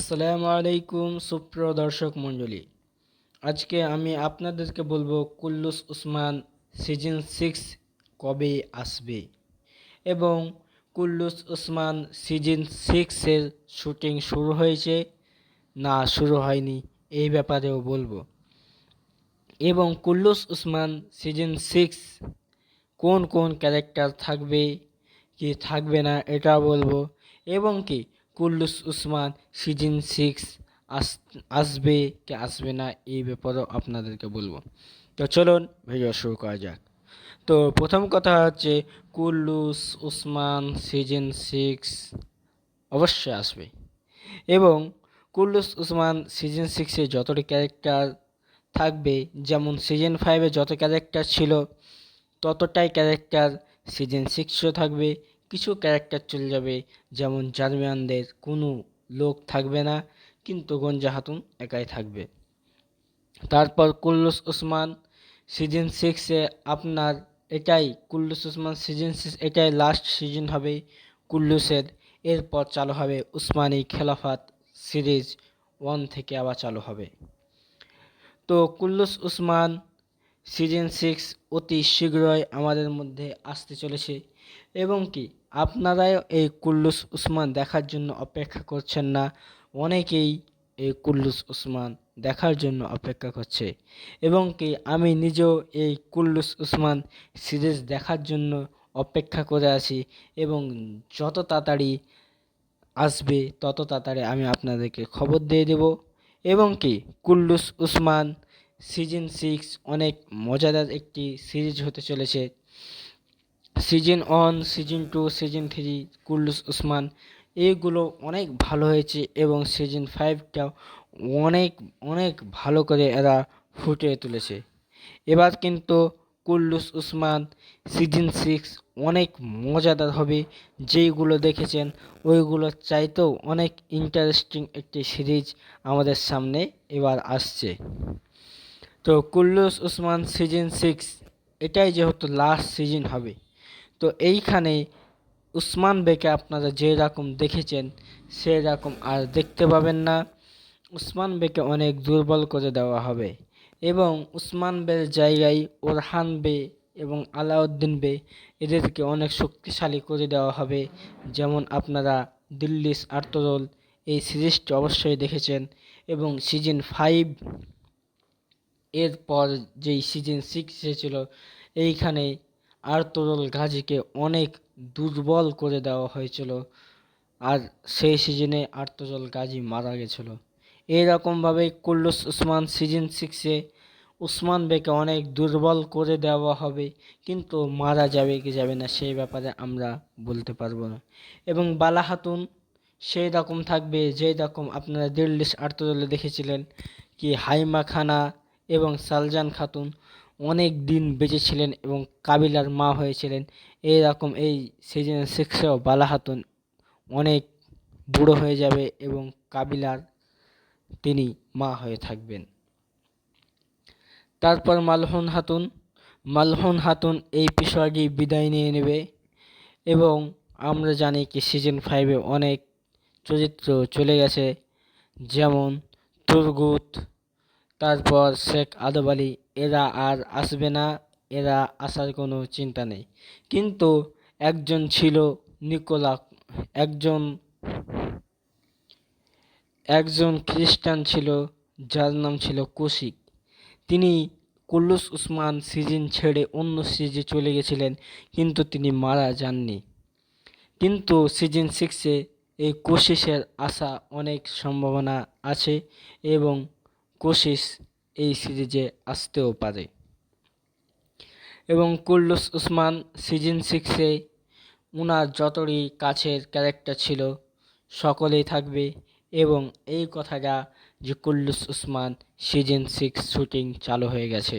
আসসালামু আলাইকুম সুপ্রিয় দর্শক মণ্ডলী। আজকে আমি আপনাদেরকে বলব কুল্লুস উসমান সিজন সিক্স কবে আসবে এবং কুল্লুস উসমান সিজন সিক্সের শুটিং শুরু হয়েছে না শুরু হয়নি এই ব্যাপারেও বলব। এবং কুল্লুস উসমান সিজন সিক্স কোন কোন ক্যারেক্টার থাকবে, কি থাকবে না এটা বলব এবং কি কুল্লুস উসমান সিজন সিক্স আস, আসবে কি আসবে না এই ব্যাপারেও আপনাদেরকে বলব। তো চলুন ভিডিও শুরু করা যাক। তো প্রথম কথা হচ্ছে কুল্লুস উসমান সিজন সিক্স অবশ্যই আসবে। এবং কুল্লুস উসমান সিজন সিক্সে যতটি ক্যারেক্টার থাকবে, যেমন সিজন ফাইভে যত ক্যারেক্টার ছিল, ততটাই ক্যারেক্টার সিজন সিক্সও থাকবে। কিছু ক্যারেক্টার চলে যাবে, যেমন জার্মিয়ানদের কোনো লোক থাকবে না, কিন্তু গঞ্জা হাতুন একাই থাকবে। তারপর কুল্লুস উসমান সিজন সিক্সে আপনার এটাই, কুল্লুস উসমান সিজন সিক্স এটাই লাস্ট সিজন হবে, কুল্লুসের। এরপর চালু হবে উসমানী খেলাফাত সিরিজ ওয়ান থেকে আবার চালু হবে। তো কুল্লুস উসমান সিজন সিক্স অতি শীঘ্রই আমাদের মধ্যে আসতে চলেছে, এবং কি আপনারাও এই কুল্লুস উসমান দেখার জন্য অপেক্ষা করছেন না। অনেকেই এই কুল্লুস উসমান দেখার জন্য অপেক্ষা করছে। এবং কি, আমি নিজেও এই কুল্লুস উসমান সিরিজ দেখার জন্য অপেক্ষা করে আছি এবং যত তাড়াতাড়ি আসবে, তত তাড়াতাড়ি আমি আপনাদেরকে খবর দিয়ে দেব। এবং কি, কুল্লুস উসমান সিজন সিক্স অনেক মজাদার একটি সিরিজ হতে চলেছে। Season one, season two, season three, Kurulus Osman এইগুলো অনেক ভালো হয়েছে এবং সিজন ফাইভটাও অনেক অনেক ভালো করে এরা ফুটিয়ে তুলেছে। এবার কিন্তু কুল্লুস উসমান সিজন সিক্স অনেক মজাদার হবে, যেইগুলো দেখেছেন ওইগুলো চাইতেও অনেক ইন্টারেস্টিং একটি সিরিজ আমাদের সামনে এবার আসছে। তো কুল্লুস উসমান সিজন সিক্স, এটাই যেহেতু লাস্ট সিজন হবে। তো এইখানে উসমান বেকে আপনারা যে রকম দেখেছেন সেই রকম আর দেখতে পাবেন না। উসমান বেকে অনেক দুর্বল করে দেওয়া হবে এবং উসমান বের জায়গায় ওরহান বে এবং আলাউদ্দিন বে এদেরকে অনেক শক্তিশালী করে দেওয়া হবে। যেমন আপনারা দিল্লিস আর্তরোল এই সিরিজটি অবশ্যই দেখেছেন এবং সিজন ফাইভ এরপর যেই সিজন সিক্স এসেছিল, এইখানে আর্তরুল গাজীকে অনেক দুর্বল করে দেওয়া হয়েছিল। আর সেই সিজনে আর্তজল গাজী মারা গেছিল। এইরকমভাবে কুল্লুস উসমান সিজন সিক্সে উসমান বেকে অনেক দুর্বল করে দেওয়া হবে, কিন্তু মারা যাবে কি যাবে না সেই ব্যাপারে আমরা বলতে পারব না। এবং বালা হাতুন সেই রকম থাকবে যেই রকম আপনারা দিল্লিশ আর্তদলে দেখেছিলেন, কি হাইমা খানা এবং সালজান খাতুন অনেক দিন বেঁচে ছিলেন এবং কাবিলার মা হয়েছিলেন। এইরকম এই সিজন সিক্সেও বালা হাতুন অনেক বুড়ো হয়ে যাবে এবং কাবিলার তিনি মা হয়ে থাকবেন। তারপর মালহন হাতুন। মালহন হাতুন এই বিষয়টি বিদায় নিয়ে নেবে এবং আমরা জানি কি সিজন ফাইভে অনেক চরিত্র চলে গেছে, যেমন তুরগুত তারপর শেখ আদব আলী, এরা আর আসবে না, এরা আসার কোনো চিন্তা নেই। কিন্তু একজন ছিল নিকোলা একজন একজন খ্রিস্টান ছিল যার নাম ছিল কৌশিক। তিনি কুল্লুস উসমান সিজন ছেড়ে অন্য সিজে চলে গেছিলেন, কিন্তু তিনি মারা যাননি। কিন্তু সিজন সিক্সে এই কোশিসের আসা অনেক সম্ভাবনা আছে এবং কোশিস এই সিরিজে আসতেও পারে। এবং কুল্লুস উসমান সিজন সিক্সে উনার যতই কাছের ক্যারেক্টার ছিল, সকলেই থাকবে এবং এই কথাটা যে Kurulus Osman season six shooting চালু হয়ে গেছে।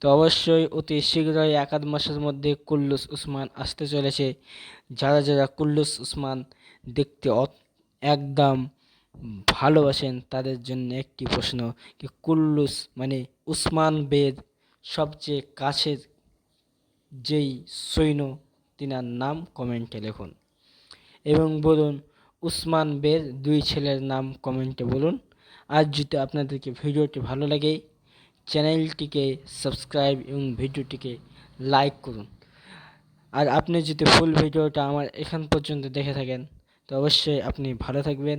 তো অবশ্যই অতি শীঘ্রই এক আধ মাসের মধ্যে কুল্লুস উসমান আসতে চলেছে। যারা যারা কুল্লুস উসমান দেখতে একদম ভালোবাসেন তাদের জন্য একটি প্রশ্ন কি কুল্লুস মানে উসমান বেদ সবচেয়ে কাছের যেই সৈন্য, তিনার নাম কমেন্টে লিখুন। এবং বলুন, উসমান বের দুই ছেলের নাম কমেন্টে বলুন। আর যদি আপনাদেরকে ভিডিওটি ভালো লাগে, চ্যানেলটিকে সাবস্ক্রাইব এবং ভিডিওটিকে লাইক করুন। আর আপনি যদি ফুল ভিডিওটা আমার এখান পর্যন্ত দেখে থাকেন, তো অবশ্যই আপনি ভালো থাকবেন।